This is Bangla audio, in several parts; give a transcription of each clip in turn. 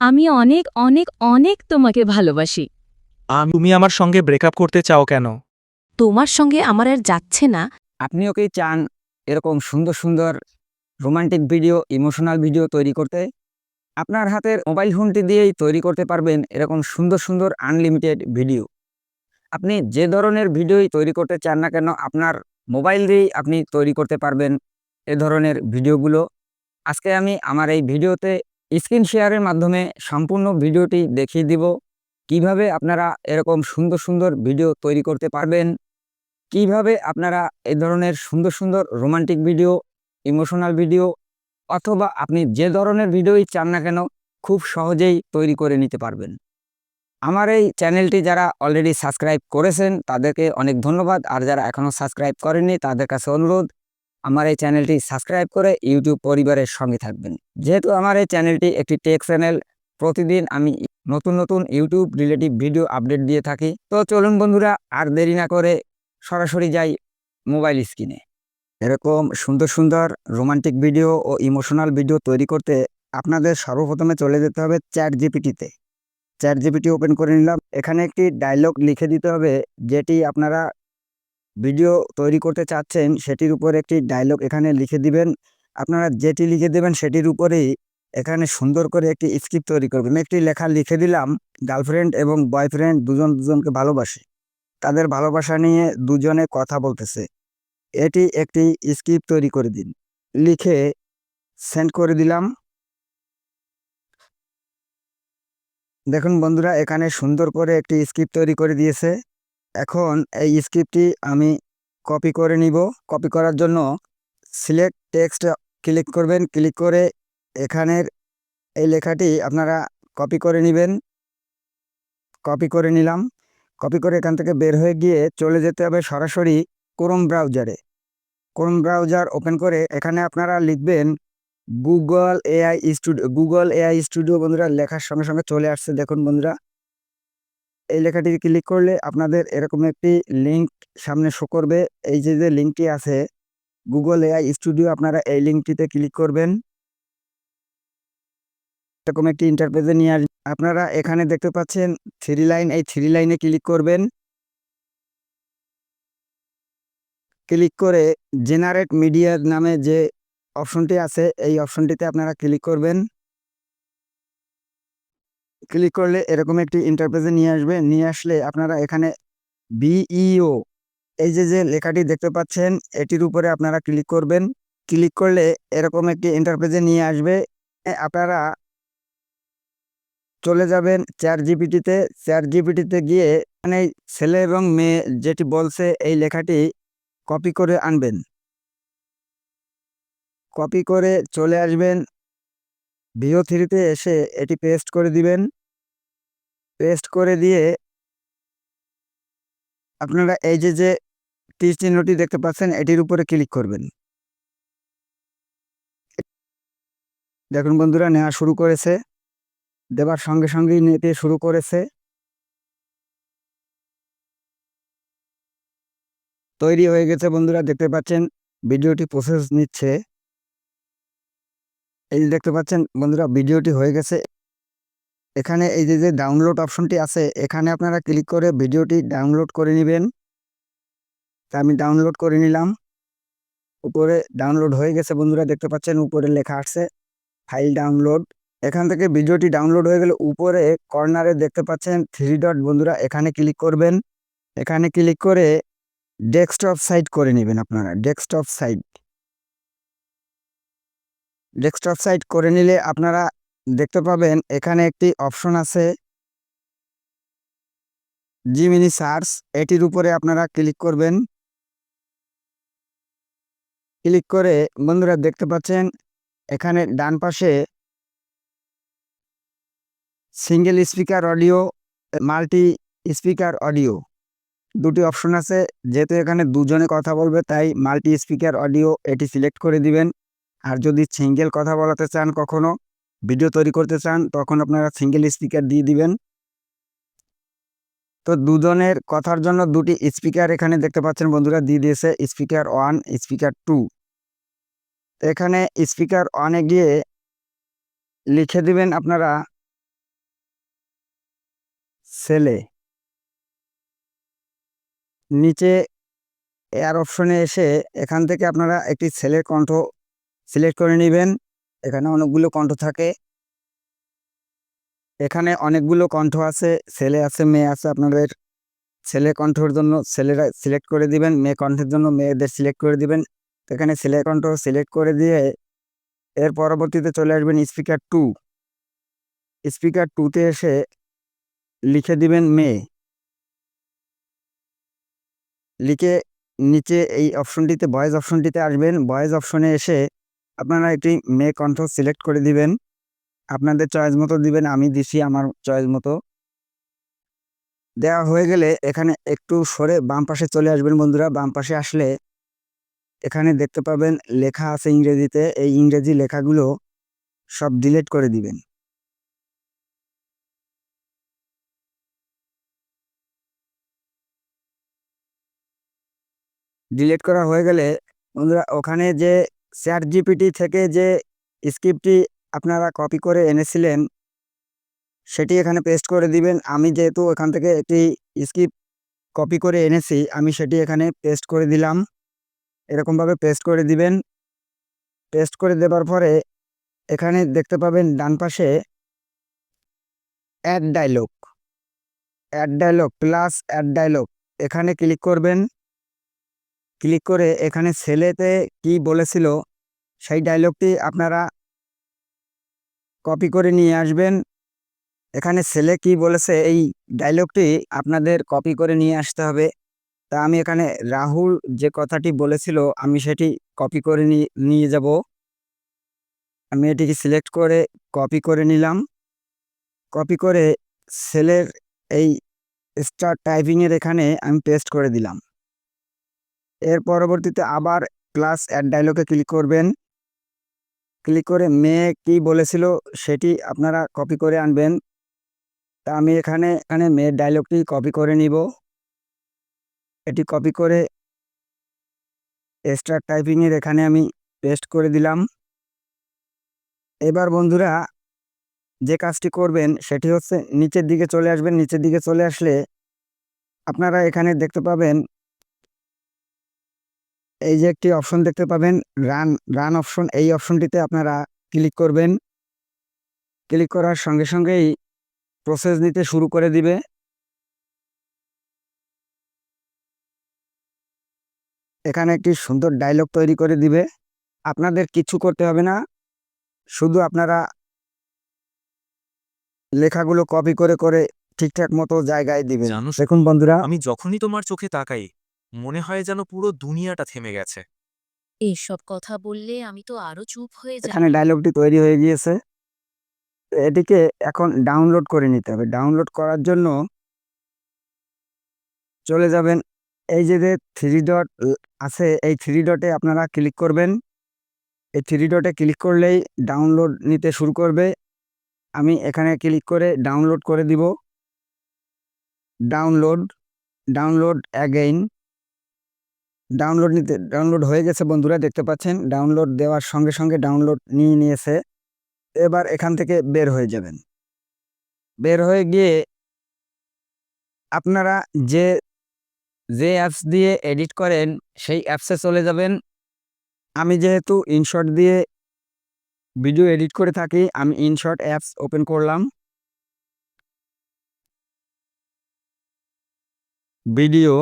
আমি অনেক অনেক অনেক তোমাকে ভালোবাসি। তুমি আমার সঙ্গে ব্রেকআপ করতে চাও কেন? তোমার সঙ্গে আমার আর যাচ্ছে না। আপনিও কি চান এরকম সুন্দর সুন্দর রোমান্টিক ভিডিও ইমোশনাল ভিডিও তৈরি করতে? আপনার হাতের মোবাইল ফোনটি দিয়েই তৈরি করতে পারবেন এরকম সুন্দর সুন্দর আনলিমিটেড ভিডিও আপনি যে ধরনের ভিডিওই তৈরি করতে চান না কেন আপনার মোবাইল দিয়েই আপনি তৈরি করতে পারবেন এ ধরনের ভিডিওগুলো আজকে আমি আমার এই ভিডিওতে স্ক্রিন শেয়ারের মাধ্যমে সম্পূর্ণ ভিডিওটি দেখিয়ে দিব। কীভাবে আপনারা এরকম সুন্দর সুন্দর ভিডিও তৈরি করতে পারবেন? কীভাবে আপনারা এই ধরনের সুন্দর সুন্দর রোমান্টিক ভিডিও, ইমোশনাল ভিডিও অথবা আপনি যে ধরনের ভিডিওই চান না কেন, খুব সহজেই তৈরি করে নিতে পারবেন। আমার এই চ্যানেলটি যারা অলরেডি সাবস্ক্রাইব করেছেন, তাদেরকে অনেক ধন্যবাদ। আর যারা এখনও সাবস্ক্রাইব করেননি, তাদের কাছে অনুরোধ আমার এই চ্যানেলটি সাবস্ক্রাইব করে ইউটিউব পরিবারের সঙ্গে থাকবেন। যেহেতু আমার এই চ্যানেলটি একটি টেক চ্যানেল, প্রতিদিন আমি নতুন নতুন ইউটিউব রিলেটিভ ভিডিও আপডেট দিয়ে থাকি। তো চলুন বন্ধুরা, আর দেরি না করে সরাসরি যাই মোবাইল স্ক্রিনে। এরকম সুন্দর সুন্দর রোমান্টিক ভিডিও ও ইমোশনাল ভিডিও তৈরি করতে আপনাদের সর্বপ্রথমে চলে যেতে হবে চ্যাট জিপিটিতে চ্যাট জিপিটি ওপেন করে নিলাম। এখানে একটি ডায়লগ লিখে দিতে হবে, যেটি আপনারা ভিডিও তৈরি করতে চাচ্ছেন, সেটির উপর একটি ডায়লগ এখানে লিখে দিবেন। আপনারা যেটি লিখে দেবেন, সেটির উপরেই এখানে সুন্দর করে একটি স্ক্রিপ্ট তৈরি করবেন। একটি লেখা লিখে দিলাম গার্লফ্রেন্ড এবং বয়ফ্রেন্ড দুজন দুজনকে ভালোবাসে। তাদের ভালোবাসা নিয়ে দুজনে কথা বলতেছে। এটি একটি স্ক্রিপ্ট তৈরি করে দিন। লিখে সেন্ড করে দিলাম। দেখুন বন্ধুরা, এখানে সুন্দর করে একটি স্ক্রিপ্ট তৈরি করে দিয়েছে। এখন এই স্ক্রিপ্টটি আমি কপি করে নিব। কপি করার জন্য সিলেক্ট টেক্সট ক্লিক করবেন। ক্লিক করে এখানের এই লেখাটি আপনারা কপি করে নেবেন। কপি করে নিলাম। কপি করে এখান থেকে বের হয়ে গিয়ে চলে যেতে হবে সরাসরি ক্রোম ব্রাউজারে ক্রোম ব্রাউজার ওপেন করে এখানে আপনারা লিখবেন Google AI studio Google AI studio বন্ধুরা লেখার সঙ্গে সঙ্গে চলে আসছে। দেখুন বন্ধুরা এই লেখাটি ক্লিক করলে আপনাদের এরকম একটি লিঙ্ক সামনে শো করবে। এই যে যে লিঙ্কটি আছে গুগল এআই স্টুডিও আপনারা এই লিঙ্কটিতে ক্লিক করবেন। এরকম একটি ইন্টারপেজে নিয়ে আসবে আপনারা এখানে দেখতে পাচ্ছেন থ্রি লাইন এই থ্রি লাইনে ক্লিক করবেন। ক্লিক করে জেনারেট মিডিয়া নামে যে অপশনটি আছে, এই অপশনটিতে আপনারা ক্লিক করবেন। ক্লিক করলে এরকম একটি ইন্টারপেজে নিয়ে আসবে। নিয়ে আসলে আপনারা এখানে বিইও এই যে যে লেখাটি দেখতে পাচ্ছেন, এটির উপরে আপনারা ক্লিক করবেন। ক্লিক করলে এরকম একটি ইন্টারপেজে নিয়ে আসবে। আপনারা চলে যাবেন চার জিপিটিতে চার জিপিটিতে গিয়ে এখানে ছেলে এবং মেয়ে যেটি বলছে, এই লেখাটি কপি করে আনবেন। কপি করে চলে আসবেন। ভিও থ্রিতে এসে এটি পেস্ট করে দিবেন। পেস্ট করে দিয়ে আপনারা এই যে যে তীর চিহ্নটি দেখতে পাচ্ছেন, এটির উপরে ক্লিক করবেন। দেখুন বন্ধুরা নেওয়া শুরু করেছে। দেবার সঙ্গে সঙ্গেই নিতে শুরু করেছে। তৈরি হয়ে গেছে বন্ধুরা, দেখতে পাচ্ছেন, ভিডিওটি প্রসেস নিচ্ছে। এই দেখতে পাচ্ছেন বন্ধুরা, ভিডিওটি হয়ে গেছে। এখানে এই যে যে ডাউনলোড অপশনটি আছে, এখানে আপনারা ক্লিক করে ভিডিওটি ডাউনলোড করে নেবেন। তা আমি ডাউনলোড করে নিলাম। উপরে ডাউনলোড হয়ে গেছে বন্ধুরা, দেখতে পাচ্ছেন উপরে লেখা আসছে ফাইল ডাউনলোড এখান থেকে ভিডিওটি ডাউনলোড হয়ে গেলে উপরে কর্নারে দেখতে পাচ্ছেন থ্রি ডট বন্ধুরা, এখানে ক্লিক করবেন। এখানে ক্লিক করে ডেস্কটপ সাইট করে নেবেন আপনারা ডেস্কটপ সাইট ডেস্কটপ সাইট করে নিলে আপনারা দেখতে পাবেন, এখানে একটি অপশন আছে। জিমিনি সার্চ এটির উপরে আপনারা ক্লিক করবেন। ক্লিক করে বন্ধুরা দেখতে পাচ্ছেন, এখানে ডান পাশে single speaker audio multi speaker audio দুটি অপশন আছে। যেহেতু এখানে দুজনে কথা বলবে, তাই মাল্টি স্পিকার অডিও এটি সিলেক্ট করে দিবেন। আর যদি সিঙ্গেল কথা বলাতে চান কখনো ভিডিও তৈরি করতে চান, তখন আপনারা সিঙ্গেল স্পিকার দিয়ে দিবেন। তো দুজনের কথার জন্য দুটি স্পিকার এখানে দেখতে পাচ্ছেন বন্ধুরা, দিয়ে দিয়েছে স্পিকার ওয়ান স্পিকার টু এখানে স্পিকার ওয়ানে গিয়ে লিখে দিবেন আপনারা ছেলে নিচে এয়ার অপশনে এসে এখান থেকে আপনারা একটি ছেলের কণ্ঠ সিলেক্ট করে নেবেন। এখানে অনেকগুলো কণ্ঠ থাকে। এখানে অনেকগুলো কণ্ঠ আছে, ছেলে আছে, মেয়ে আছে, আপনাদের ছেলে কণ্ঠর জন্য ছেলেরা সিলেক্ট করে দিবেন, মেয়ে কণ্ঠের জন্য মেয়েদের সিলেক্ট করে দিবেন। এখানে ছেলে কণ্ঠ সিলেক্ট করে দিয়ে এর পরবর্তীতে চলে আসবেন স্পিকার টু স্পিকার টুতে এসে লিখে দিবেন মেয়ে। লিখে নিচে এই অপশনটিতে ভয়েস অপশনটিতে আসবেন। ভয়েস অপশনে এসে আপনারা একটি মেয়ে কণ্ঠ সিলেক্ট করে দিবেন। আপনাদের চয়েস মতো দিবেন, আমি দিছি আমার চয়েস মতো। দেওয়া হয়ে গেলে এখানে একটু সরে বাম পাশে চলে আসবেন বন্ধুরা। বাম পাশে আসলে এখানে দেখতে পাবেন লেখা আছে ইংরেজিতে। এই ইংরেজি লেখাগুলো সব ডিলেট করে দিবেন। ডিলিট করা হয়ে গেলে বন্ধুরা, ওখানে যে চ্যাট জিপিটি থেকে যে স্ক্রিপ্টটি আপনারা কপি করে এনেছিলেন, সেটি এখানে পেস্ট করে দিবেন। আমি যেহেতু এখান থেকে একটি স্ক্রিপ্ট কপি করে এনেছি, আমি সেটি এখানে পেস্ট করে দিলাম। এরকমভাবে পেস্ট করে দিবেন। পেস্ট করে দেওয়ার পরে এখানে দেখতে পাবেন ডান পাশে add dialogue. Add dialogue plus add dialogue. এখানে ক্লিক করবেন। ক্লিক করে এখানে ছেলেতে কি বলেছিল, সেই ডায়লগটি আপনারা কপি করে নিয়ে আসবেন। এখানে ছেলে কি বলেছে, এই ডায়লগটি আপনাদের কপি করে নিয়ে আসতে হবে। তা আমি এখানে রাহুল যে কথাটি বলেছিল, আমি সেটি কপি করে নিয়ে যাব। আমি এটিকে সিলেক্ট করে কপি করে নিলাম। কপি করে সেলের এই স্টার টাইপিংয়ের এখানে আমি পেস্ট করে দিলাম। এর পরবর্তীতে আবার প্লাস অ্যাড ডায়লগে ক্লিক করবেন। ক্লিক করে মেয়ে কি বলেছিল সেটি আপনারা কপি করে আনবেন। তা আমি এখানে এখানে মেয়ের ডায়লগটি কপি করে নিব। এটি কপি করে স্টার টাইপিংয়ের এখানে আমি পেস্ট করে দিলাম। এবার বন্ধুরা যে কাজটি করবেন সেটি হচ্ছে নিচের দিকে চলে আসবেন। নিচের দিকে চলে আসলে আপনারা এখানে দেখতে পাবেন এই যে একটি অপশন দেখতে পাবেন রান রান অপশন এই অপশনটিতে আপনারা ক্লিক করবেন। ক্লিক করার সঙ্গে সঙ্গেই প্রসেস নিতে শুরু করে দিবে। এখানে একটি সুন্দর ডায়লগ তৈরি করে দিবে। আপনাদের কিছু করতে হবে না। শুধু আপনারা লেখাগুলো কপি করে করে ঠিকঠাক মতো জায়গায় দিবেন। জানো দেখুন বন্ধুরা। আমি যখনই তোমার চোখে তাকাই মনে হয় যেন পুরো দুনিয়াটা থেমে গেছে। এইসব কথা বললে আমি তো আরও চুপ হয়ে যাই। এখানে ডায়লগটি তৈরি হয়ে গিয়েছে। তো এটিকে এখন ডাউনলোড করে নিতে হবে। ডাউনলোড করার জন্য চলে যাবেন। এই যে যে থ্রি ডট আছে এই থ্রি ডটে আপনারা ক্লিক করবেন। এই থ্রি ডটে ক্লিক করলেই ডাউনলোড নিতে শুরু করবে। আমি এখানে ক্লিক করে ডাউনলোড করে দিব। ডাউনলোড ডাউনলোড অ্যাগেইন ডাউনলোড নিতে ডাউনলোড হয়ে গেছে বন্ধুরা, দেখতে পাচ্ছেন? ডাউনলোড দেওয়ার সঙ্গে সঙ্গে ডাউনলোড নিয়ে নিয়েছে। এবার এখান থেকে বের হয়ে যাবেন। বের হয়ে গিয়ে আপনারা যে যে অ্যাপস দিয়ে এডিট করেন, সেই অ্যাপসে চলে যাবেন। আমি যেহেতু ইনশর্ট দিয়ে ভিডিও এডিট করে থাকি, আমি ইনশর্ট অ্যাপস ওপেন করলাম। Video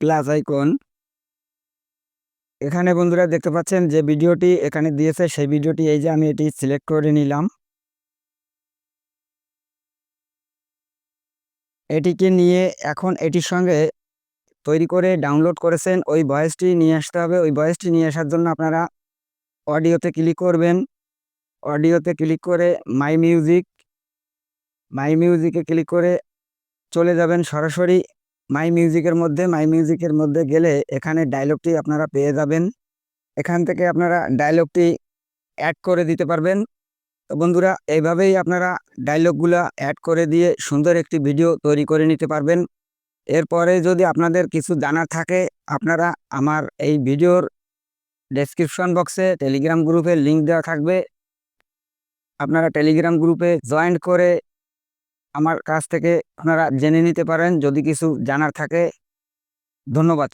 plus icon. এখানে বন্ধুরা দেখতে পাচ্ছেন যে ভিডিওটি এখানে দিয়েছে, সেই ভিডিওটি এই যে আমি এটি সিলেক্ট করে নিলাম। এটিকে নিয়ে এখন এটির সঙ্গে তৈরি করে ডাউনলোড করেছেন, ওই ভয়েসটি নিয়ে আসতে হবে। ওই ভয়েসটি নিয়ে আসার জন্য আপনারা অডিওতে ক্লিক করবেন। অডিওতে ক্লিক করে মাই মিউজিক মাই মিউজিকে ক্লিক করে চলে যাবেন সরাসরি। মাই মিউজিকের মধ্যে মাই মিউজিকের মধ্যে গেলে এখানে ডায়লগটি আপনারা পেয়ে যাবেন। এখান থেকে আপনারা ডায়লগটি অ্যাড করে দিতে পারবেন। তো বন্ধুরা, এইভাবেই আপনারা ডায়লগগুলো অ্যাড করে দিয়ে সুন্দর একটি ভিডিও তৈরি করে নিতে পারবেন। এরপরে যদি আপনাদের কিছু জানার থাকে, আপনারা আমার এই ভিডিওর ডেসক্রিপশন বক্সে টেলিগ্রাম গ্রুপের লিঙ্ক দেওয়া থাকবে। আপনারা টেলিগ্রাম গ্রুপে জয়েন করে আমার কাছ থেকে আপনারা জেনে নিতে পারেন। যদি কিছু জানার থাকে ধন্যবাদ।